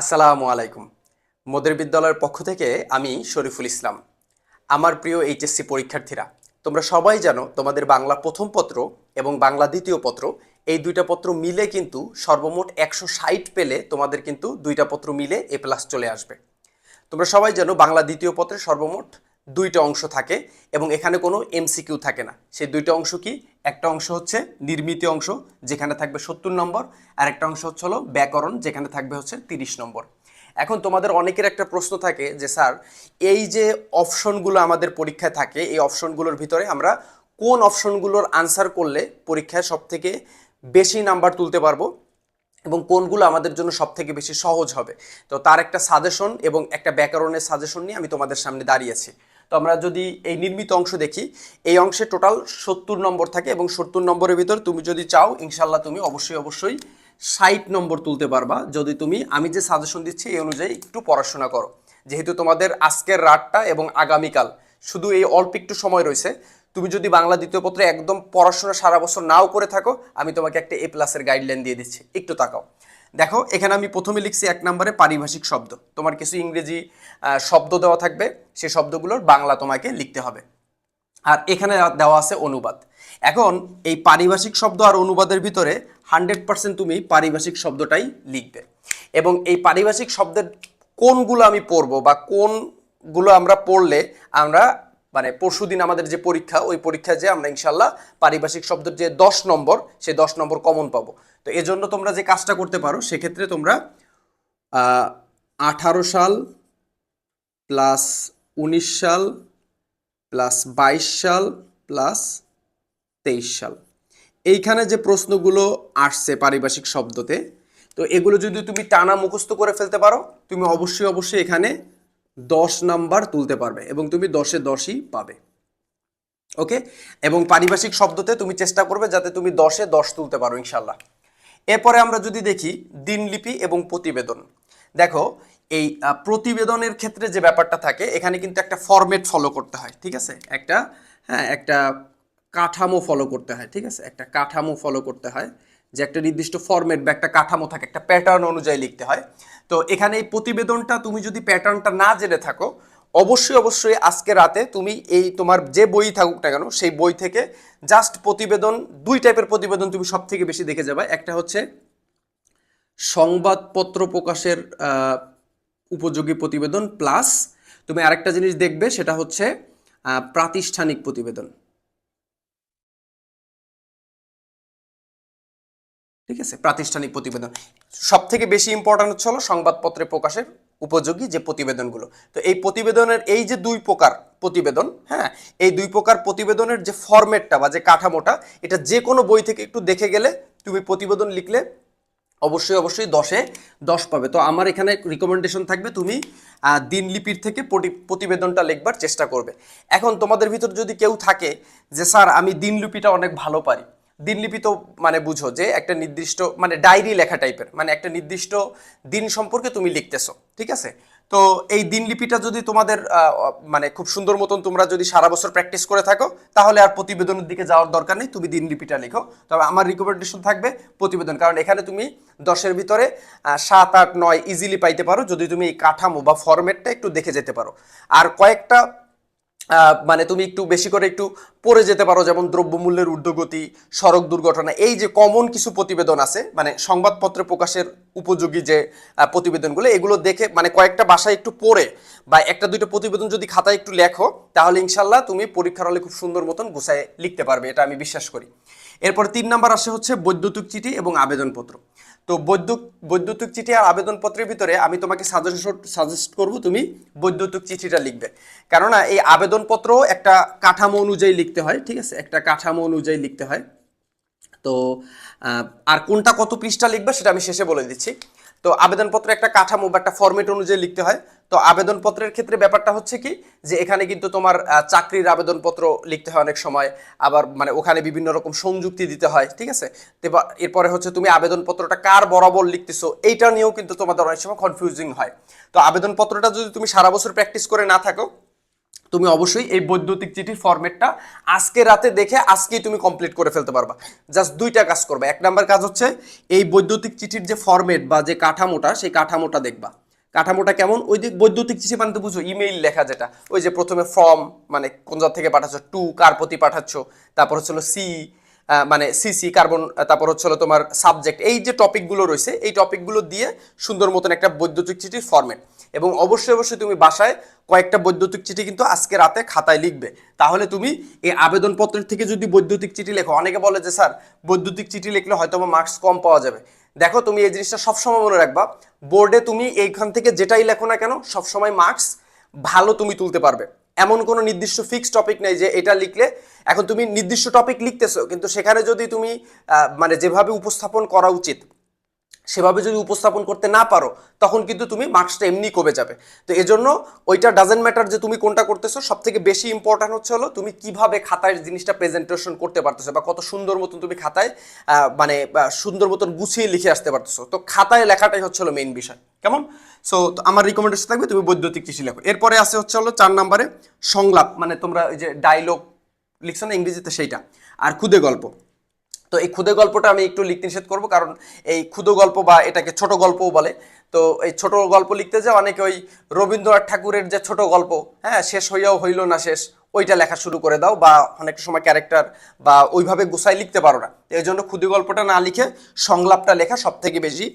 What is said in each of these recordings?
আসসালামু আলাইকুম। মোদের বিদ্যালয়ের পক্ষ থেকে আমি শরীফুল ইসলাম। আমার প্রিয় এইচএসসি পরীক্ষার্থীরা, তোমরা সবাই জানো তোমাদের বাংলা প্রথম পত্র এবং বাংলা দ্বিতীয় পত্র, এই দুইটা পত্র মিলে কিন্তু সর্বমোট একশো ষাট পেলে তোমাদের কিন্তু দুইটা পত্র মিলে এ প্লাস চলে আসবে। তোমরা সবাই জানো বাংলা দ্বিতীয় পত্রে সর্বমোট দুইটা অংশ থাকে এবং এখানে কোনো এমসিকিউ থাকে না। সেই দুইটা অংশ কি? একটা অংশ হচ্ছে নির্মিত অংশ, যেখানে থাকবে সত্তর নম্বর, আর একটা অংশ হচ্ছে হলো ব্যাকরণ, যেখানে থাকবে হচ্ছে তিরিশ নম্বর। এখন তোমাদের অনেকের একটা প্রশ্ন থাকে যে, স্যার, এই যে অপশনগুলো আমাদের পরীক্ষায় থাকে, এই অপশনগুলোর ভিতরে আমরা কোন অপশনগুলোর আনসার করলে পরীক্ষায় সব থেকে বেশি নাম্বার তুলতে পারব এবং কোনগুলো আমাদের জন্য সব থেকে বেশি সহজ হবে? তো তার একটা সাজেশন এবং একটা ব্যাকরণের সাজেশন নিয়ে আমি তোমাদের সামনে দাঁড়িয়েছি। তো আমরা যদি এই নির্মিত অংশ দেখি, এই অংশে টোটাল সত্তর নম্বর থাকে এবং সত্তর নম্বরের ভিতর তুমি যদি চাও ইনশাল্লাহ তুমি অবশ্যই অবশ্যই ষাট নম্বর তুলতে পারবা। যদি তুমি, আমি যে সাজেশন দিচ্ছি এই অনুযায়ী একটু পড়াশোনা করো। যেহেতু তোমাদের আজকের রাতটা এবং আগামীকাল, শুধু এই অল্প একটু সময় রয়েছে। তুমি যদি বাংলা দ্বিতীয় পত্রে একদম পড়াশোনা সারা বছর নাও করে থাকো, আমি তোমাকে একটা এ প্লাসের গাইডলাইন দিয়ে দিচ্ছি। একটু তাকাও। দেখো, এখানে আমি প্রথমে লিখছি এক নম্বরে পারিভাষিক শব্দ। তোমার কিছু ইংরেজি শব্দ দেওয়া থাকবে সেই শব্দগুলোর বাংলা তোমাকে লিখতে হবে। আর এখানে দেওয়া আছে অনুবাদ। এখন, এই পারিভাষিক শব্দ আর অনুবাদের ভিতরে হান্ড্রেড পার্সেন্ট তুমি পারিভাষিক শব্দটাই লিখবে। এবং এই পারিভাষিক শব্দের কোনগুলো আমি পড়ব বা কোনগুলো আমরা পড়লে আমরা মানে পরশুদিন আমাদের যে পরীক্ষা, ওই পরীক্ষায় যে আমরা ইনশাল্লাহ পারিভাষিক শব্দের যে দশ নম্বর সেই দশ নম্বর কমন পাবো। তো এজন্য তোমরা যে কাজটা করতে পারো, সেক্ষেত্রে তোমরা আঠারো সাল প্লাস উনিশ সাল প্লাস বাইশ সাল প্লাস তেইশ সাল। এইখানে যে প্রশ্নগুলো আসছে পারিভাষিক শব্দতে, তো এগুলো যদি তুমি টানা মুখস্থ করে ফেলতে পারো, তুমি অবশ্যই অবশ্যই এখানে দশ নাম্বার তুলতে পারবে এবং তুমি দশে দশই পাবে। ওকে? এবং পারিভাষিক শব্দতে তুমি চেষ্টা করবে যাতে তুমি দশে দশ তুলতে পারো ইনশাল্লাহ এরপরে আমরা যদি দেখি দিনলিপি এবং প্রতিবেদন। দেখো, এই প্রতিবেদনের ক্ষেত্রে যে ব্যাপারটা থাকে, এখানে কিন্তু একটা ফরম্যাট ফলো করতে হয়, ঠিক আছে? একটা হ্যাঁ একটা কাঠামো ফলো করতে হয়, ঠিক আছে? একটা কাঠামো ফলো করতে হয়, যে একটা নির্দিষ্ট ফরম্যাট বা একটা কাঠামো থাকে, একটা প্যাটার্ন অনুযায়ী লিখতে হয়। তো এখানে এই প্রতিবেদনটা, তুমি যদি প্যাটার্নটা না জেনে থাকো অবশ্যই অবশ্যই আজকে রাতে তুমি এই তোমার যে বই থাকুক না কেন, সেই বই থেকে জাস্ট প্রতিবেদন, দুই টাইপের প্রতিবেদন তুমি সব থেকে বেশি দেখে যাবে। একটা হচ্ছে সংবাদপত্র প্রকাশের উপযোগী প্রতিবেদন প্লাস তুমি আরেকটা জিনিস দেখবে, সেটা হচ্ছে প্রাতিষ্ঠানিক প্রতিবেদন। ঠিক আছে? প্রাতিষ্ঠানিক প্রতিবেদন। সব থেকে বেশি ইম্পর্টেন্ট হচ্ছে হলো সংবাদপত্রে প্রকাশের উপযোগী যে প্রতিবেদনগুলো। তো এই প্রতিবেদনের এই যে দুই প্রকার প্রতিবেদন হ্যাঁ এই দুই প্রকার প্রতিবেদনের যে ফরম্যাটটা বা যে কাঠামোটা, এটা যে কোনো বই থেকে একটু দেখে গেলে তুমি প্রতিবেদন লিখলে অবশ্যই অবশ্যই দশে দশ পাবে। তো আমার এখানে রিকমেন্ডেশন থাকবে তুমি দিনলিপির থেকে প্রতিবেদনটা লিখবার চেষ্টা করবে। এখন তোমাদের ভিতর যদি কেউ থাকে যে, স্যার, আমি দিনলিপিটা অনেক ভালো পারি। দিনলিপি তো মানে বুঝো যে একটা নির্দিষ্ট মানে ডায়েরি লেখা টাইপের মানে একটা নির্দিষ্ট দিন সম্পর্কে তুমি লিখতেছো, ঠিক আছে? তো এই দিনলিপিটা যদি তোমাদের মানে খুব সুন্দর মতন তোমরা যদি সারা বছর প্র্যাকটিস করে থাকো, তাহলে আর প্রতিবেদনের দিকে যাওয়ার দরকার নেই, তুমি দিনলিপিটা লিখো। তবে আমার রিকমেন্ডেশন থাকবে প্রতিবেদন, কারণ এখানে তুমি দশের ভিতরে সাত, আট, নয় ইজিলি পাইতে পারো, যদি তুমি এই কাঠামো বা ফরম্যাটটা একটু দেখে যেতে পারো। আর কয়েকটা মানে তুমি একটু বেশি করে একটু পড়ে যেতে পারো, যেমন দ্রব্যমূল্যের ঊর্ধ্বগতি, সড়ক দুর্ঘটনা, এই যে কমন কিছু প্রতিবেদন আছে মানে সংবাদপত্রে প্রকাশের উপযোগী যে প্রতিবেদনগুলো, এগুলো দেখে মানে কয়েকটা বাসায় একটু পড়ে বা একটা দুইটা প্রতিবেদন যদি খাতায় একটু লেখো, তাহলে ইনশাল্লাহ তুমি পরীক্ষার হলে খুব সুন্দর মতন গুছায় লিখতে পারবে, এটা আমি বিশ্বাস করি। এরপর তিন নাম্বার আসে হচ্ছে বৈদ্যুতিক চিঠি এবং আবেদনপত্র। তো বৈদ্যুত, বৈদ্যুতিক চিঠি আর আবেদনপত্রের ভিতরে আমি তোমাকে সাজেশন সাজেস্ট করব তুমি বৈদ্যুতিক চিঠিটা লিখবে। কেননা এই আবেদনপত্র একটা কাঠামো অনুযায়ী লিখতে হয়, ঠিক আছে? একটা কাঠামো অনুযায়ী লিখতে হয়। তো আর কোনটা কত পৃষ্ঠা লিখবে সেটা আমি শেষে বলে দিচ্ছি। তো আবেদনপত্র একটা কাঠামো বা একটা ফর্মেট অনুযায়ী লিখতে হয়। তো আবেদনপত্রের ক্ষেত্রে ব্যাপারটা হচ্ছে কি? যে এখানে কিন্তু তোমার চাকরির আবেদনপত্র লিখতে হয় অনেক সময়। আবার মানে ওখানে বিভিন্ন রকম সংযুক্তি দিতে হয়, ঠিক আছে? এরপরে হচ্ছে তুমি আবেদনপত্রটা কার বরাবর লিখতেছো, এইটা নিয়েও কিন্তু তোমাদের অনেক সময় কনফিউজিং হয়। তো আবেদনপত্রটা যদি তুমি সারা বছর প্র্যাকটিস করে না থাকো তুমি অবশ্যই এই বৈদ্যুতিক চিঠির ফরম্যাটটা আজকে রাতে দেখে আজকেই তুমি কমপ্লিট করে ফেলতে পারবা। জাস্ট দুইটা কাজ করবে। এক নাম্বার কাজ হচ্ছে এই বৈদ্যুতিক চিঠির যে ফরম্যাট বা যে কাঠামোটা, সেই কাঠামোটা দেখবা। কাঠামোটা কেমন? ওই যে বৈদ্যুতিক চিঠি মানে তো বুঝো ইমেইল লেখা যেটা। ওই যে প্রথমে ফর্ম মানে কোন জাত থেকে পাঠাচ্ছ? টু কার প্রতি পাঠাচ্ছ? তারপর হচ্ছিল সি মানে সিসি কার্বন তারপর হচ্ছে তোমার সাবজেক্ট এই যে টপিকগুলো রয়েছে, এই টপিকগুলো দিয়ে সুন্দর মতন একটা বৈদ্যুতিক চিঠির ফরম্যাট এবং অবশ্যই অবশ্যই তুমি বাসায় কয়েকটা বৈদ্যুতিক চিঠি কিন্তু আজকে রাতে খাতায় লিখবে। তাহলে তুমি এই আবেদনপত্রের থেকে যদি বৈদ্যুতিক চিঠি লেখো, অনেকে বলে যে, স্যার, বৈদ্যুতিক চিঠি লিখলে হয়তো মার্কস কম পাওয়া যাবে। দেখো, তুমি এই জিনিসটা সবসময় মনে রাখবা, বোর্ডে তুমি এইখান থেকে যেটাই লেখো না কেন, সবসময় মার্কস ভালো তুমি তুলতে পারবে। এমন কোনো নির্দিষ্ট ফিক্সড টপিক নেই যে এটা লিখলে, এখন তুমি নির্দিষ্ট টপিক লিখতেছো, কিন্তু সেখানে যদি তুমি মানে যেভাবে উপস্থাপন করা উচিত সেভাবে যদি উপস্থাপন করতে না পারো, তখন কিন্তু তুমি মার্কসটা এমনি কমে যাবে। তো এজন্য ওইটা ডাজেন্ট ম্যাটার যে তুমি কোনটা করতেছো সব থেকে বেশি ইম্পর্ট্যান্ট হচ্ছে হলো তুমি কীভাবে খাতায় জিনিসটা প্রেজেন্টেশন করতে পারতেছো বা কত সুন্দর মতন তুমি খাতায় মানে সুন্দর মতন গুছিয়ে লিখে আসতে পারতেছো। তো খাতায় লেখাটাই হচ্ছে হলো মেইন বিষয়। কেমন? সো আমার রিকমেন্ডেশন থাকবে তুমি বৈদ্যুতিক চিঠি লেখো। এরপরে আছে হচ্ছে হলো চার নম্বরে সংলাপ মানে তোমরা ওই যে ডায়লগ লিখছো না ইংরেজিতে সেইটা, আর খুদে গল্প। তো এই ক্ষুদে গল্পটা আমি একটু লিখতে নিষেধ করব, কারণ এই ক্ষুদে গল্প বা এটাকে ছোট গল্পও বলে। তো এই ছোট গল্প লিখতে যে অনেকে ওই রবীন্দ্রনাথ ঠাকুরের যে ছোট গল্প হ্যাঁ শেষ হইয়াও হইল না শেষ ওইটা লেখা শুরু করে দাও বা অনেক সময় ক্যারেক্টার বা ওইভাবে গুছাই লিখতে পারো না। এই জন্য ক্ষুদি গল্পটা না লিখে সংলাপটা লেখা সব থেকে বেশি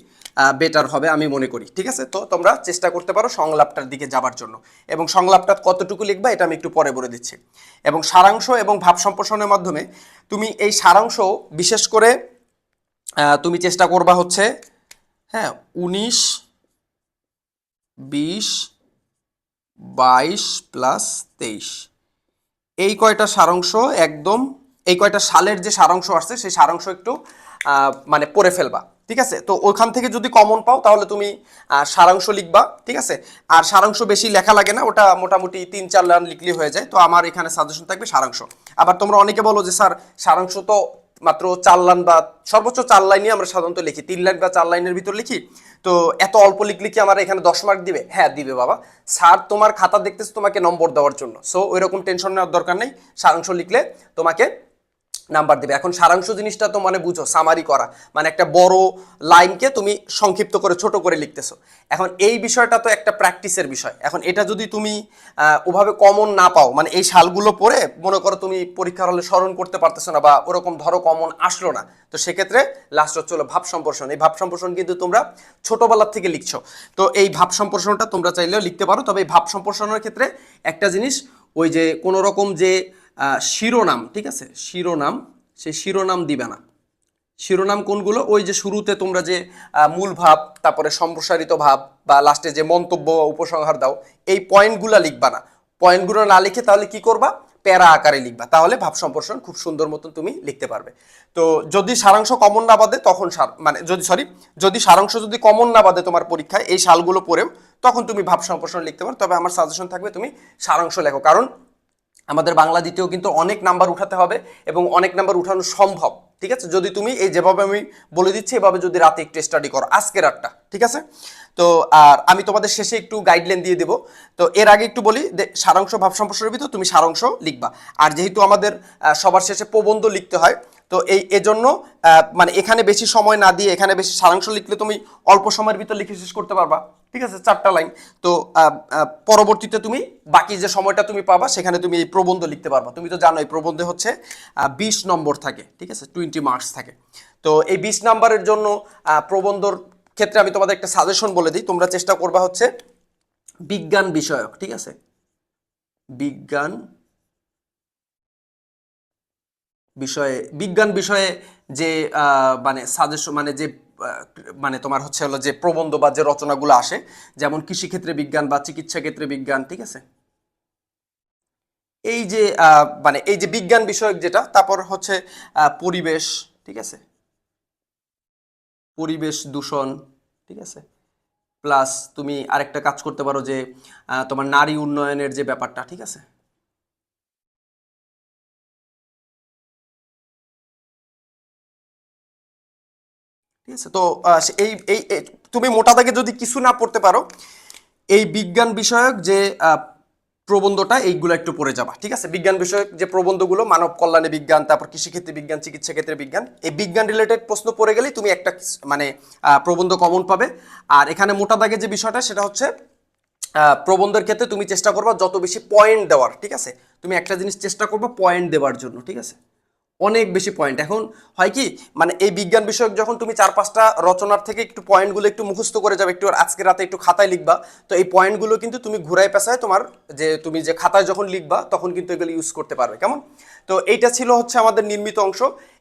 বেটার হবে আমি মনে করি, ঠিক আছে? তো তোমরা চেষ্টা করতে পারো সংলাপটার দিকে যাবার জন্য। এবং সংলাপটা কতটুকু লিখবা এটা আমি একটু পরে বলে দিচ্ছি। এবং সারাংশ এবং ভাব সম্প্রসারণের মাধ্যমে তুমি এই সারাংশ বিশেষ করে তুমি চেষ্টা করবা হচ্ছে হ্যাঁ উনিশ, বিশ, বাইশ প্লাস তেইশ। এই কয়টা সারাংশ একদম, এই কয়টা সালের যে সারাংশ আসছে, সেই সারাংশ একটু মানে পড়ে ফেলবা, ঠিক আছে? তো ওখান থেকে যদি কমন পাও, তাহলে তুমি সারাংশ লিখবা, ঠিক আছে? আর সারাংশ বেশি লেখা লাগে না, ওটা মোটামুটি তিন চার লাইন লিখলে হয়ে যায়, তো আমার এখানে সাজেশন থাকবে সারাংশ। আবার তোমরা অনেকে বলো যে, স্যার, সারাংশ তো মাত্র চার লাইন বা সর্বোচ্চ চার লাইনই আমরা সাধারণত লিখি। তিন লাইন বা চার লাইনের ভিতর লিখি। তো এত অল্প লিখলে কি আমার এখানে দশ মার্ক দিবে? হ্যাঁ দিবে বাবা। স্যার, তোমার খাতা দেখতেছে তোমাকে নম্বর দেওয়ার জন্য। সো ওইরকম টেনশন নেওয়ার দরকার নেই। সারাংশ লিখলে তোমাকে নাম্বার দিবে। এখন সারাংশ জিনিসটা তো মানে বুঝো সামারি করা। মানে একটা বড় লাইনকে তুমি সংক্ষিপ্ত করে, ছোট করে লিখতেছো। এখন এই বিষয়টা তো একটা প্র্যাকটিসের বিষয়। এখন এটা যদি তুমি ওভাবে কমন না পাও মানে এই সালগুলো পড়ে মনে করো তুমি পরীক্ষার হলে স্মরণ করতে পারতেছো না বা ওরকম ধরো কমন আসলো না, তো সেক্ষেত্রে লাস্ট হচ্ছে হলো ভাব সম্প্রসারণ। এই ভাব সম্প্রসারণ কিন্তু তোমরা ছোটোবেলার থেকে লিখছো। তো এই ভাব সম্প্রসারণটা তোমরা চাইলেও লিখতে পারো, তবে এই ভাব সম্প্রসারণের ক্ষেত্রে একটা জিনিস, ওই যে কোনো রকম যে শিরোনাম, ঠিক আছে? শিরোনাম সেই শিরোনাম দিবে না। শিরোনাম কোনগুলো? ওই যে শুরুতে তোমরা যে মূল ভাব, তারপরে সম্প্রসারিত ভাব বা লাস্টে যে মন্তব্য উপসংহার দাও, এই পয়েন্টগুলো লিখবা না। পয়েন্টগুলো না লিখে তাহলে কি করবা? প্যারা আকারে লিখবা। তাহলে ভাব সম্প্রসারণ খুব সুন্দর মতন তুমি লিখতে পারবে। তো যদি সারাংশ কমন না বাদে, তখন সার- মানে যদি সরি যদি সারাংশ যদি কমন না বাদে তোমার পরীক্ষায় এই সালগুলো পড়েও, তখন তুমি ভাব সম্প্রসারণ লিখতে পারো। তবে আমার সাজেশন থাকবে তুমি সারাংশ লেখো। কারণ আমাদের বাংলা দ্বিতীয় কিন্তু অনেক নাম্বার উঠাতে হবে এবং অনেক নাম্বার উঠানো সম্ভব, ঠিক আছে? যদি তুমি এই যেভাবে আমি বলে দিচ্ছি, এভাবে যদি রাতে একটু স্টাডি করো। আজকের রাতটা ঠিক আছে? তো, আর আমি তোমাদের শেষে একটু গাইডলাইন দিয়ে দেবো। তো, এর আগে একটু বলি সারাংশ ভাব সম্প্রসারের ভিতর তুমি সারাংশ লিখবা। আর যেহেতু আমাদের সবার শেষে প্রবন্ধ লিখতে হয় তো এই, এজন্য মানে এখানে বেশি সময় না দিয়ে, এখানে বেশি সারাংশ লিখলে তুমি অল্প সময়ের ভিতর লিখে শেষ করতে পারবা। ঠিক আছে? চারটা লাইন। তো পরবর্তীতে তুমি বাকি যে সময়টা তুমি পাবা, সেখানে তুমি এই প্রবন্ধ লিখতে পারবা। তুমি তো জানো এই প্রবন্ধে হচ্ছে বিশ নম্বর থাকে। ঠিক আছে? টোয়েন্টি মার্কস থাকে। তো এই বিশ নাম্বারের জন্য প্রবন্ধর ক্ষেত্রে আমি তোমাদের একটা সাজেশন বলে দিই। তোমরা চেষ্টা করবা হচ্ছে বিজ্ঞান বিষয়ক, ঠিক আছে? বিজ্ঞান বিষয়ে, বিজ্ঞান বিষয়ে যে মানে সাজেশন মানে যে মানে তোমার হচ্ছে হলো যে প্রবন্ধ বা যে রচনাগুলো আসে, যেমন কৃষিক্ষেত্রে বিজ্ঞান বা চিকিৎসা ক্ষেত্রে বিজ্ঞান, ঠিক আছে? এই যে মানে এই যে বিজ্ঞান বিষয়ক যেটা, তারপর হচ্ছে পরিবেশ, ঠিক আছে? পরিবেশ দূষণ, ঠিক আছে? প্লাস তুমি আরেকটা কাজ করতে পারো যে তোমার নারী উন্নয়নের যে ব্যাপারটা, ঠিক আছে? ঠিক আছে? তো এই এই তুমি মোটা দাগে যদি কিছু না পড়তে পারো, এই বিজ্ঞান বিষয়ক যে প্রবন্ধটা, এইগুলো একটু পড়ে যাবা, ঠিক আছে? বিজ্ঞান বিষয়ক যে প্রবন্ধগুলো, মানব কল্যাণে বিজ্ঞান, তারপর কৃষিক্ষেত্রে বিজ্ঞান, চিকিৎসা ক্ষেত্রে বিজ্ঞান, এই বিজ্ঞান রিলেটেড প্রশ্ন পড়ে গেলেই তুমি একটা মানে প্রবন্ধ কমন পাবে। আর এখানে মোটা দাগে যে বিষয়টা, সেটা হচ্ছে প্রবন্ধের ক্ষেত্রে তুমি চেষ্টা করবা যত বেশি পয়েন্ট দেওয়ার, ঠিক আছে? তুমি একটা জিনিস চেষ্টা করবা পয়েন্ট দেওয়ার জন্য, ঠিক আছে? অনেক বেশি পয়েন্ট এখন হয় কি মানে এই বিজ্ঞান বিষয়ক যখন তুমি চার পাঁচটা রচনার থেকে একটু পয়েন্টগুলো একটু মুখস্থ করে যাবে, একটু আজকে রাতে একটু খাতায় লিখবা, তো এই পয়েন্টগুলো কিন্তু তুমি ঘুরাই পেশায় তোমার যে, তুমি যে খাতায় যখন লিখবা, তখন কিন্তু এগুলো ইউজ করতে পারবে। কেমন? তো এইটা ছিল হচ্ছে আমাদের নির্মিত অংশ।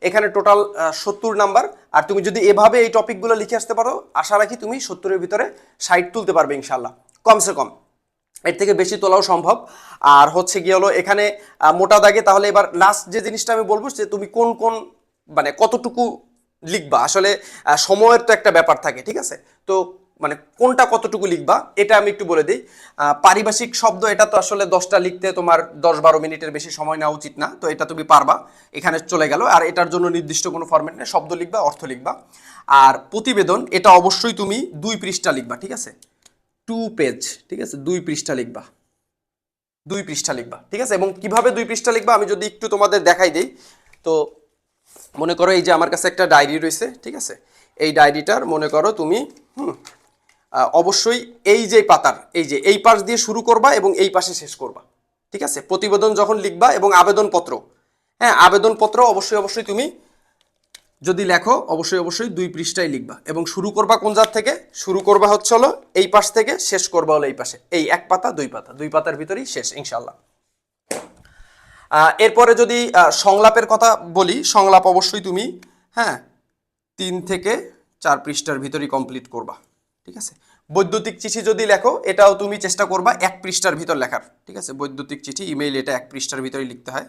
এখানে টোটাল সত্তর নাম্বার আর তুমি যদি এভাবে এই টপিকগুলো লিখে আসতে পারো, আশা রাখি তুমি সত্তরের ভিতরে ষাট তুলতে পারবে ইনশাল্লাহ কমসে কম। এর থেকে বেশি তোলাও সম্ভব। আর হচ্ছে গিয়ে হলো এখানে মোটা দাগে তাহলে এবার লাস্ট যে জিনিসটা আমি বলব যে তুমি কোন কোন মানে কতটুকু লিখবা? আসলে সময়ের তো একটা ব্যাপার থাকে, ঠিক আছে? তো মানে কোনটা কতটুকু লিখবা, এটা আমি একটু বলে দিই। পারিভাষিক শব্দ, এটা তো আসলে দশটা লিখতে তোমার দশ বারো মিনিটের বেশি সময় নেওয়া উচিত না, তো এটা তুমি পারবা। এখানে চলে গেল, আর এটার জন্য নির্দিষ্ট কোনো ফরম্যাট নেই, শব্দ লিখবা, অর্থ লিখবা। আর প্রতিবেদন, এটা অবশ্যই তুমি দুই পৃষ্ঠা লিখবা, ঠিক আছে? টু পেজ ঠিক আছে? দুই পৃষ্ঠা লিখবা। দুই পৃষ্ঠা লিখবা, ঠিক আছে? এবং কীভাবে দুই পৃষ্ঠা লিখবা আমি যদি একটু তোমাদের দেখাই দিই। তো মনে করো এই যে আমার কাছে একটা ডায়েরি রয়েছে, ঠিক আছে? এই ডায়েরিটার মনে করো তুমি, হুম অবশ্যই এই যে পাতার, এই যে, এই পাশ দিয়ে শুরু করবা এবং এই পাশে শেষ করবা, ঠিক আছে? প্রতিবেদন যখন লিখবা এবং আবেদনপত্র হ্যাঁ আবেদনপত্র অবশ্যই অবশ্যই তুমি যদি লেখো, অবশ্যই অবশ্যই দুই পৃষ্ঠায় লিখবা। এবং শুরু করবা কোন জাত থেকে? শুরু করবা হচ্ছে হলো এই পাশ থেকে, শেষ করবা হলো এই পাশে। এই এক পাতা, দুই পাতা। দুই পাতার ভিতরেই শেষ ইনশাল্লাহ এরপরে যদি সংলাপের কথা বলি, সংলাপ অবশ্যই তুমি হ্যাঁ তিন থেকে চার পৃষ্ঠার ভিতরেই কমপ্লিট করবা, ঠিক আছে? বৈদ্যুতিক চিঠি যদি লেখো, এটাও তুমি চেষ্টা করবা এক পৃষ্ঠার ভিতর লেখার, ঠিক আছে? বৈদ্যুতিক চিঠি, ইমেইল, এটা এক পৃষ্ঠার ভিতরেই লিখতে হয়।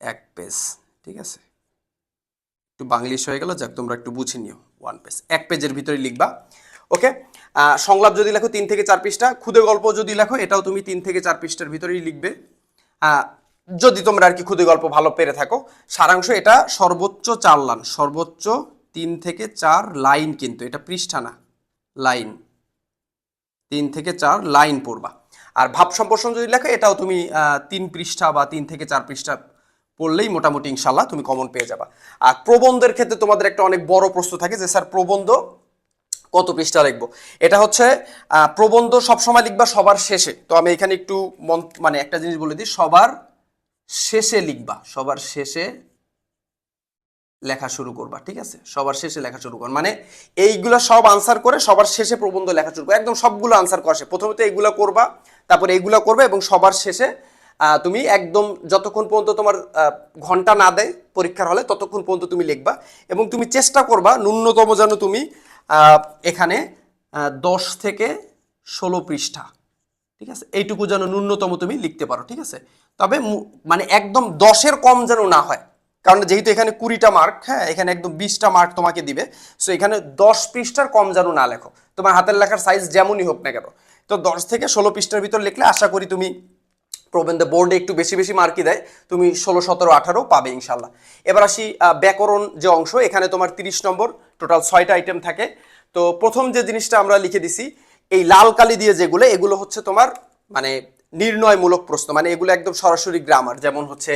এক পেজ, ঠিক আছে? একটু বাংলিশ হয়ে গেল, যাক তোমরা একটু বুঝে নিও ওয়ান পেজ এক পেজের ভিতরে লিখবা ওকে সংলাপ যদি লেখো তিন থেকে চার পৃষ্ঠা, খুদে গল্প যদি লেখো, এটাও তুমি তিন থেকে চার পৃষ্ঠার ভিতরেই লিখবে। যদি তোমরা আর কি খুদে গল্প ভালো পেরে থাকো, সারাংশ এটা সর্বোচ্চ চার লাইন, সর্বোচ্চ তিন থেকে চার লাইন কিন্তু, এটা পৃষ্ঠা না, লাইন। তিন থেকে চার লাইন পড়বা। আর ভাব সম্প্রসারণ যদি লেখো, এটাও তুমি তিন পৃষ্ঠা বা তিন থেকে চার পৃষ্ঠা পড়লেই মোটামুটি ইনশাল্লাহ তুমি কমন পেয়ে যাবা। আর প্রবন্ধের ক্ষেত্রে তোমাদের একটা অনেক বড় প্রশ্ন থাকে যে, স্যার, প্রবন্ধ কত পৃষ্ঠা লিখব? এটা হচ্ছে প্রবন্ধ সবসময় লিখবা সবার শেষে। তো আমি এখানে একটু মন- মানে একটা জিনিস বলে দিই, সবার শেষে লিখবা, সবার শেষে লেখা শুরু করবা, ঠিক আছে? সবার শেষে লেখা শুরু কর মানে এইগুলো সব আনসার করে সবার শেষে প্রবন্ধ লেখা শুরু করো একদম সবগুলো আনসার করছে প্রথমে তো এইগুলো করবা, তারপর এইগুলো করবে এবং সবার শেষে তুমি একদম যতক্ষণ পর্যন্ত তোমার ঘণ্টা না দেয় পরীক্ষার হলে, ততক্ষণ পর্যন্ত তুমি লিখবা এবং তুমি চেষ্টা করবা ন্যূনতম যেন তুমি এখানে দশ থেকে ষোলো পৃষ্ঠা, ঠিক আছে? এইটুকু যেন ন্যূনতম তুমি লিখতে পারো, ঠিক আছে? তবে মানে একদম দশের কম যেন না হয়, কারণ যেহেতু এখানে কুড়িটা মার্ক হ্যাঁ এখানে একদম বিশটা মার্ক তোমাকে দিবে সো এখানে দশ পৃষ্ঠার কম যেন না লেখো। তোমার হাতের লেখার সাইজ যেমনই হোক না কেন, তো দশ থেকে ষোলো পৃষ্ঠার ভিতর লিখলে আশা করি তুমি প্রবন্ধে বোর্ডে একটু বেশি বেশি মার্কি দেয়। তুমি ষোলো, সতেরো, আঠারো পাবে ইনশাল্লাহ এবার আসি ব্যাকরণ যে অংশ, এখানে তোমার তিরিশ নম্বর টোটাল ছয়টা আইটেম থাকে। তো প্রথম যে জিনিসটা আমরা লিখে দিছি, এই লাল কালি দিয়ে যেগুলো, এগুলো হচ্ছে তোমার মানে নির্ণয়মূলক প্রশ্ন মানে এগুলো একদম সরাসরি গ্রামার যেমন হচ্ছে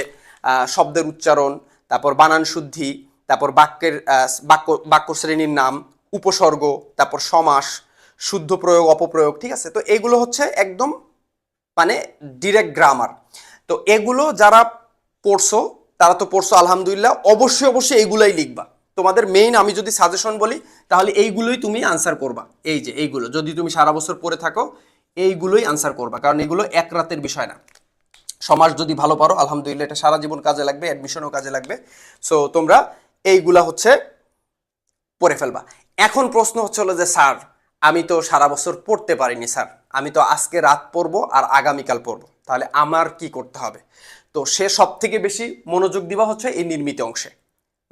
শব্দের উচ্চারণ, তারপর বানান শুদ্ধি, তারপর বাক্যের বাক্য বাক্য শ্রেণির নাম, উপসর্গ, তারপর সমাস, শুদ্ধ প্রয়োগ, অপপ্রয়োগ, ঠিক আছে? তো এগুলো হচ্ছে একদম মানে ডিরেক্ট গ্রামার তো এগুলো যারা পড়ছো, তারা তো পড়ছো আলহামদুলিল্লাহ, অবশ্যই অবশ্যই এইগুলাই লিখবা। তোমাদের মেইন আমি যদি সাজেশন বলি, তাহলে এইগুলোই তুমি আনসার করবা। এই যে, এইগুলো। যদি তুমি সারা বছর পড়ে থাকো, এইগুলোই আনসার করবা। কারণ এগুলো এক রাতের বিষয় না। সমাজ যদি ভালো পারো, আলহামদুলিল্লাহ এটা সারা জীবন কাজে লাগবে অ্যাডমিশনও কাজে লাগবে। সো তোমরা এইগুলা হচ্ছে পড়ে ফেলবা। এখন প্রশ্ন হচ্ছে হলো যে, স্যার আমি তো সারা বছর পড়তে পারিনি, স্যার। আমি তো আজকে রাত পড়ব আর আগামীকাল পড়ব। তাহলে আমার কি করতে হবে? তো সে সব থেকে বেশি মনোযোগ দিবা হচ্ছে এই নির্মিত অংশে।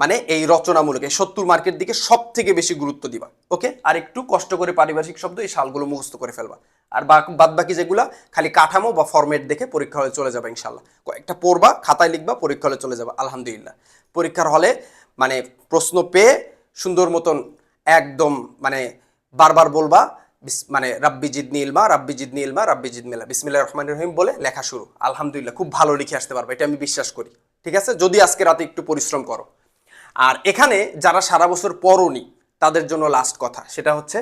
মানে এই রচনামূলক, এই সত্তর মার্কের দিকে সব থেকে বেশি গুরুত্ব দিবা, ওকে? আর একটু কষ্ট করে পারিভাষিক শব্দ এই শালগুলো মুখস্থ করে ফেলবা। আর বাদ বাকি যেগুলা খালি কাঠামো বা ফরম্যাট দেখে পরীক্ষা হলে চলে যাবে ইনশাল্লাহ কয়েকটা পড়বা, খাতায় লিখবা, পরীক্ষা হলে চলে যাবে, আলহামদুলিল্লাহ। পরীক্ষার হলে মানে প্রশ্ন পেয়ে সুন্দর মতন একদম মানে বারবার বলবা মানে রাব্বি জিদনি ইলমা, রাব্বি জিদনি ইলমা, রাব্বি জিদনি ইলমা। বিসমিল্লাহ রহমান রহিম বলে লেখা শুরু। আলহামদুলিল্লাহ, খুব ভালো লিখে আসতে পারবে, এটা আমি বিশ্বাস করি। ঠিক আছে? যদি আজকে রাতে একটু পরিশ্রম করো। আর এখানে যারা সারা বছর পড়নি, তাদের জন্য লাস্ট কথা, সেটা হচ্ছে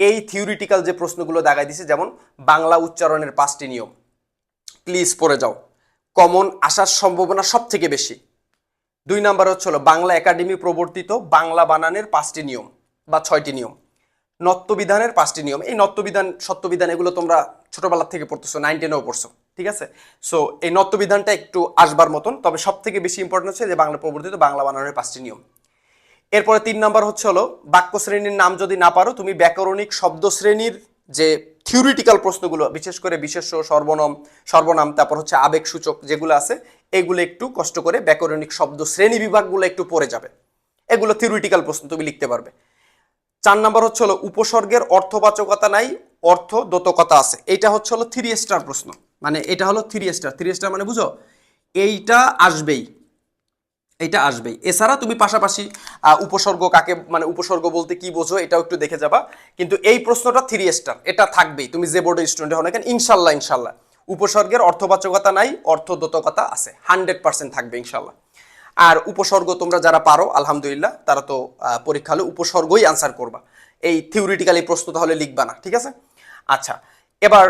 এই থিওরিটিক্যাল যে প্রশ্নগুলো দেখাই দিছে, যেমন বাংলা উচ্চারণের পাঁচটি নিয়ম। প্লিজ পড়ে যাও। কমন আসার সম্ভাবনা সব থেকে বেশি। দুই নাম্বার হচ্ছে হলো বাংলা একাডেমি প্রবর্তিত বাংলা বানানের পাঁচটি নিয়ম বা ছয়টি নিয়ম। নত্যবিধানের পাঁচটি নিয়ম। এই নত্যবিধান সত্যবিধান এগুলো তোমরা ছোটবেলা থেকে পড়তেছো নাইন টেনেও পড়ছো, ঠিক আছে? সো এই নত্যবিধানটা একটু আসবার মতন, তবে সব থেকে বেশি ইম্পর্টেন্ট হচ্ছে যে বাংলা প্রবর্তিত বাংলা বানানের পাঁচটি নিয়ম। এরপরে তিন নাম্বার হচ্ছে হলো বাক্য শ্রেণির নাম যদি না পারো, তুমি ব্যাকরণিক শব্দ শ্রেণির যে থিওরিটিক্যাল প্রশ্নগুলো, বিশেষ করে বিশেষ্য, সর্বনাম সর্বনাম, তারপর হচ্ছে আবেগ সূচক যেগুলো আছে, এগুলো একটু কষ্ট করে ব্যাকরণিক শব্দ শ্রেণি বিভাগগুলো একটু পড়ে যাবে। এগুলো থিওরিটিক্যাল প্রশ্ন, তুমি লিখতে পারবে। চার নাম্বার হচ্ছে হলো উপসর্গের অর্থবাচকতা নাই অর্থ দোতকতা আছে। এটা হচ্ছে হলো থ্রি স্টার প্রশ্ন। মানে এটা হলো থ্রি স্টার থ্রি স্টার মানে বুঝো? এইটা আসবেই। এটা আসবেই। এছাড়া তুমি পাশাপাশি উপসর্গ কাকে মানে উপসর্গ বলতে কি বোঝো এটাও একটু দেখে যাবা। কিন্তু এই প্রশ্নটা থ্রি স্টার এটা থাকবেই। তুমি যে বোর্ডের স্টুডেন্ট হও না কেন, ইনশাল্লাহ ইনশাল্লাহ। উপসর্গের অর্থবাচকতা নাই, অর্থদোতকতা আছে। হান্ড্রেড পার্সেন্ট থাকবে, ইনশাল্লাহ। আর উপসর্গ তোমরা যারা পারো, আলহামদুলিল্লাহ, তারা তো পরীক্ষা হলে উপসর্গই আনসার করবা। এই থিওরিটিক্যালি প্রশ্ন তাহলে লিখবা না, ঠিক আছে? আচ্ছা এবার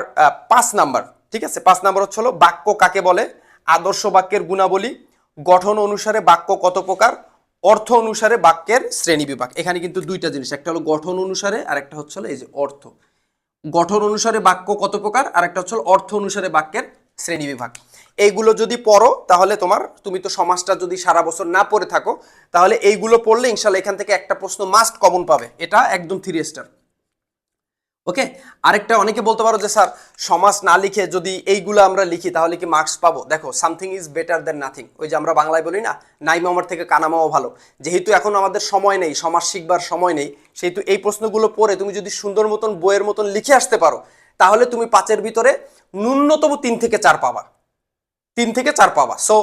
পাঁচ নাম্বার, ঠিক আছে? পাঁচ নাম্বার হচ্ছে হলো বাক্য কাকে বলে? আদর্শ বাক্যের গুণাবলী, গঠন অনুসারে বাক্য কত প্রকার? অর্থ অনুসারে বাক্যের শ্রেণি বিভাগ। এখানে কিন্তু দুইটা জিনিস, একটা হলো গঠন অনুসারে আর একটা হচ্ছে এই যে অর্থ। গঠন অনুসারে বাক্য কত প্রকার? আর একটা হচ্ছে অর্থ অনুসারে বাক্যের শ্রেণি বিভাগ। এইগুলো যদি পড়ো, তাহলে তোমার, তুমি তো সমাজটা যদি সারা বছর না পড়ে থাকো, তাহলে এইগুলো পড়লে ইনশাল্লাহ এখান থেকে একটা প্রশ্ন মাস্ট কমন পাবে। এটা একদম থ্রি স্টার ওকে আরেকটা অনেকে বলতে পারো যে, স্যার, সমাজ না লিখে যদি এইগুলো আমরা লিখি, তাহলে কি মার্কস পাবো? দেখো something is better than nothing ওই যে আমরা বাংলায় বলি না নাই মামার থেকে কানামাও ভালো। যেহেতু এখন আমাদের সময় নেই, সমাজ শিখবার সময় নেই, সেহেতু এই প্রশ্নগুলো পড়ে তুমি যদি সুন্দর মতন বইয়ের মতন লিখে আসতে পারো, তাহলে তুমি পাঁচের ভিতরে ন্যূনতম তিন থেকে চার পাবা। তিন থেকে চার পাবা সো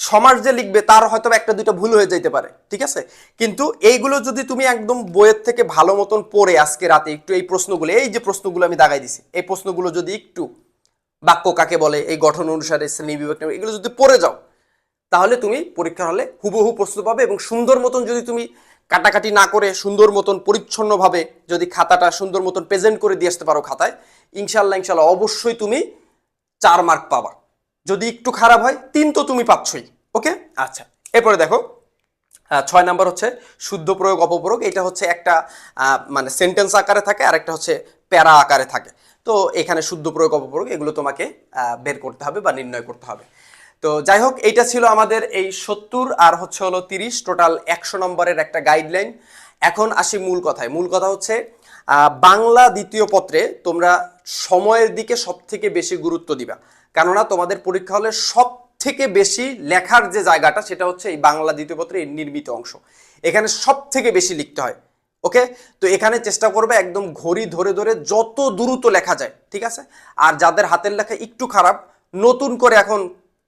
সমাজ যে লিখবে, তার হয়তো একটা, দুইটা ভুল হয়ে যেতে পারে, ঠিক আছে? কিন্তু এইগুলো যদি তুমি একদম বইয়ের থেকে ভালো মতন পড়ে আজকে রাতে, একটু এই প্রশ্নগুলো, এই যে প্রশ্নগুলো আমি দাগাই দিছি, এই প্রশ্নগুলো যদি একটু বাক্য কাকে বলে, এই গঠন অনুসারে, শ্রেণি বিভাগ এগুলো যদি পড়ে যাও, তাহলে তুমি পরীক্ষার হলে হুবহু প্রশ্ন পাবে এবং সুন্দর মতন যদি তুমি কাটাকাটি না করে, সুন্দর মতন পরিচ্ছন্নভাবে যদি খাতাটা সুন্দর মতন প্রেজেন্ট করে দিয়ে আসতে পারো খাতায় ইনশাল্লাহ ইনশাল্লাহ অবশ্যই তুমি চার মার্ক পাবা। যদি একটু খারাপ হয়, তিন তো তুমি পাচ্ছই, ওকে? আচ্ছা এরপরে দেখো ছয় নাম্বার হচ্ছে শুদ্ধ প্রয়োগ, অপপ্রয়োগ, এটা হচ্ছে একটা মানে সেন্টেন্স আকারে থাকে আর একটা হচ্ছে প্যারা আকারে থাকে। তো এখানে শুদ্ধ প্রয়োগ, অপপ্রয়োগ, এগুলো তোমাকে বের করতে হবে বা নির্ণয় করতে হবে। তো যাই হোক, এইটা ছিল আমাদের এই সত্তর, আর হচ্ছে হলো তিরিশ টোটাল একশো নম্বরের একটা গাইডলাইন এখন আসি মূল কথায়। মূল কথা হচ্ছে বাংলা দ্বিতীয় পত্রে তোমরা সময়ের দিকে সব থেকে বেশি গুরুত্ব দিবা। কেননা তোমাদের পরীক্ষা হলে সব থেকে বেশি লেখার যে জায়গাটা, সেটা হচ্ছে এই বাংলা দ্বিতীয় পত্রে এই নির্মিত অংশ। এখানে সব থেকে বেশি লিখতে হয়, ওকে? তো এখানে চেষ্টা করবে একদম ঘড়ি ধরে ধরে যত দ্রুত লেখা যায়, ঠিক আছে? আর যাদের হাতের লেখা একটু খারাপ, নতুন করে এখন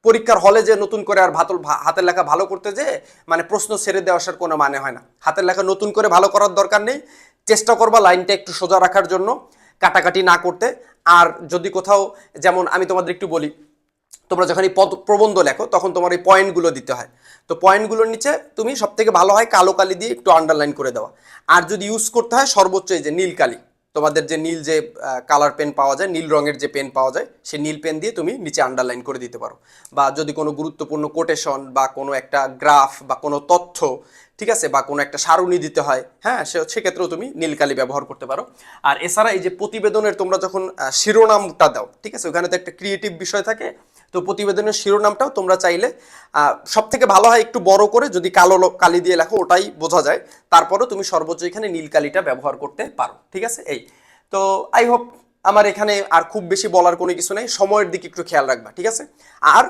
পরীক্ষার হলে যে নতুন করে আর ভাতল হাতের লেখা ভালো করতে যে মানে প্রশ্ন ছেড়ে দেওয়া আসার কোনো মানে হয় না। হাতের লেখা নতুন করে ভালো করার দরকার নেই। চেষ্টা করবা লাইনটা একটু সোজা রাখার জন্য। কাটাকাটি না করতে। আর যদি কোথাও, যেমন আমি তোমাদের একটু বলি, তোমরা যখন এই পদ প্রবন্ধ লেখো, তখন তোমার এই পয়েন্টগুলো দিতে হয়। তো পয়েন্টগুলোর নিচে তুমি সব থেকে ভালো হয় কালো কালি দিয়ে একটু আন্ডারলাইন করে দেওয়া। আর যদি ইউজ করতে হয় সর্বোচ্চ এই যে নীল কালি। তোমাদের যে নীল যে কালার পেন পাওয়া যায়, নীল রঙের যে পেন পাওয়া যায়, সেই নীল পেন দিয়ে তুমি নিচে আন্ডারলাইন করে দিতে পারো। বা যদি কোনো গুরুত্বপূর্ণ কোটেশন বা কোনো একটা গ্রাফ বা কোনো তথ্য ঠিক আছে? বা কোনো একটা সারণী দিতে হয় হ্যাঁ? সেক্ষেত্রেও তুমি নীলকালি ব্যবহার করতে পারো। আর এছাড়া এই যে প্রতিবেদনের তোমরা যখন শিরোনামটা দাও, ঠিক আছে? ওখানে তো একটা ক্রিয়েটিভ বিষয় থাকে। তো প্রতিবেদনের শিরোনামটাও তোমরা চাইলে সব থেকে ভালো হয় একটু বড় করে, যদি কালো কালি দিয়ে লেখো, ওটাই বোঝা যায়। তারপরেও তুমি সর্বোচ্চ এখানে নীলকালিটা ব্যবহার করতে পারো, ঠিক আছে? এই। তো আই হোপ আমার এখানে আর খুব বেশি বলার কোনো কিছু নেই। সময়ের দিকে একটু খেয়াল রাখবা, ঠিক আছে? আর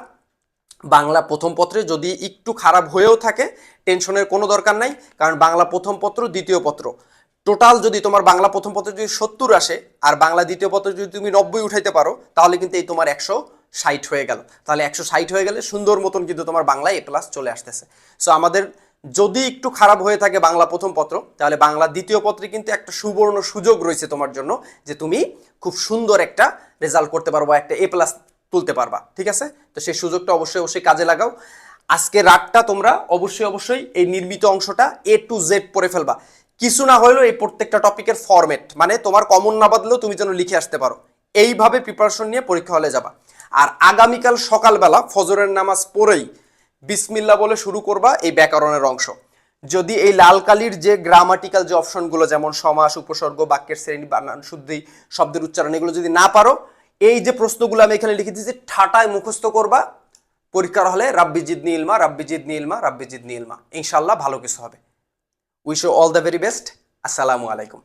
বাংলা প্রথম পত্রে যদি একটু খারাপ হয়েও থাকে টেনশনের কোনো দরকার নাই, কারণ বাংলা প্রথম পত্র দ্বিতীয় পত্র। টোটাল যদি তোমার বাংলা প্রথম পত্রে যদি সত্তর আসে, আর বাংলা দ্বিতীয় পত্রে যদি তুমি নব্বই উঠাইতে পারো, তাহলে কিন্তু এই তোমার একশো ষাট হয়ে গেল। তাহলে একশো ষাট হয়ে গেলে সুন্দর মতন কিন্তু তোমার বাংলায় এ প্লাস চলে আসতেছে। সো আমাদের যদি একটু খারাপ হয়ে থাকে বাংলা প্রথম পত্র, তাহলে বাংলা দ্বিতীয় পত্রে কিন্তু একটা সুবর্ণ সুযোগ রয়েছে তোমার জন্য, যে তুমি খুব সুন্দর একটা রেজাল্ট করতে পারো বা একটা এ প্লাস তুলতে পারবা, ঠিক আছে? তো সেই সুযোগটা অবশ্যই অবশ্যই কাজে লাগাও। আজকে রাতটা তোমরা অবশ্যই অবশ্যই এই নির্মিত অংশটা এ টু জেড পড়ে ফেলবা। কিছু না হলেও এই প্রত্যেকটা টপিকের ফরম্যাট মানে তোমার কমন না বাদলেও তুমি যেন লিখে আসতে পারো। এইভাবে প্রিপারেশন নিয়ে পরীক্ষা হলে যাবা। আর আগামীকাল সকালবেলা ফজরের নামাজ পড়েই বিসমিল্লা বলে শুরু করবা এই ব্যাকরণের অংশ। যদি এই লাল কালির যে গ্রামাটিক্যাল যে অপশনগুলো যেমন সমাস, উপসর্গ, বাক্যের শ্রেণি, বানান, শুদ্ধি, শব্দের উচ্চারণ, এগুলো যদি না পারো এই যে প্রশ্নগুলো আমি এখানে লিখে দিয়েছি ঠাটায় মুখস্থ করবা, পরীক্ষার হলে রাব্বিজিদ নীলমা রাব্বিজিদ নীলমা রাব্বিজিদ নীলমা ইনশাল্লাহ ভালো কিছু হবে। Wish all the very best আসসালামু আলাইকুম।